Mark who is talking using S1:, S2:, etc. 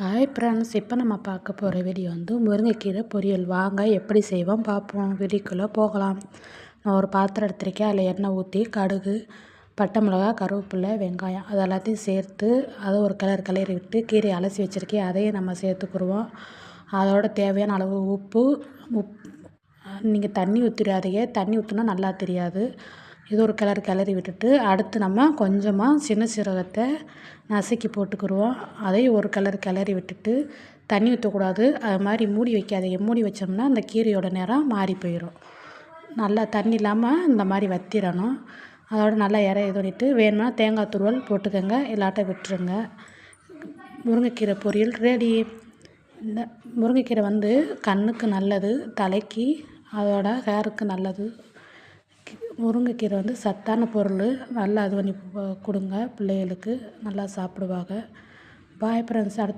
S1: Hi friends இப்போ நம்ம பார்க்க போகிற வீடியோ வந்து முருங்கைக்கீரை பொரியல். வாங்க எப்படி செய்வோம் பார்ப்போம். வீடியோக்குள்ளே போகலாம். நான் ஒரு பாத்திரம் எடுத்திருக்கேன். அதில் எண்ணெய் ஊற்றி கடுகு பட்டை மிளகா கருவேப்பிலை வெங்காயம் அது எல்லாத்தையும் சேர்த்து அதை ஒரு கலர் கலரி விட்டு கீரையை அலசி வச்சுருக்கேன். அதையும் நம்ம சேர்த்துக்குருவோம். அதோட தேவையான அளவு உப்பு உப் நீங்கள் தண்ணி ஊற்றிடாதீங்க தண்ணி ஊற்றினா நல்லா தெரியாது. இது ஒரு கிளறு கிளறி விட்டுட்டு அடுத்து நம்ம கொஞ்சமாக சின்ன சீரகத்தை நசுக்கி போட்டுக்கிடுவோம் அதையும் ஒரு கிளறு கிளறி விட்டுட்டு தண்ணி ஊற்றக்கூடாது அது மாதிரி மூடி வைக்காதீங்க. மூடி வச்சோம்னா அந்த கீரையோட நேரம் மாறி போயிடும் நல்லா தண்ணி இல்லாமல் இந்த மாதிரி வத்திடணும் அதோட நல்லா இற இது பண்ணிவிட்டு வேணும்னா தேங்காய் துருவல் போட்டுக்கோங்க. இல்லாட்ட விட்டுருங்க. முருங்கைக்கீரை பொரியல் ரெடி இந்த முருங்கைக்கீரை வந்து கண்ணுக்கு நல்லது தலைக்கு அதோட ஹேருக்கு நல்லது. முருங்கைக்கீரை வந்து சத்தான பொருள். நல்லா இது பண்ணி கொடுங்க. பிள்ளைகளுக்கு நல்லா சாப்பிடுவாங்க. பாய் ஃப்ரெண்ட்ஸ் அடுத்து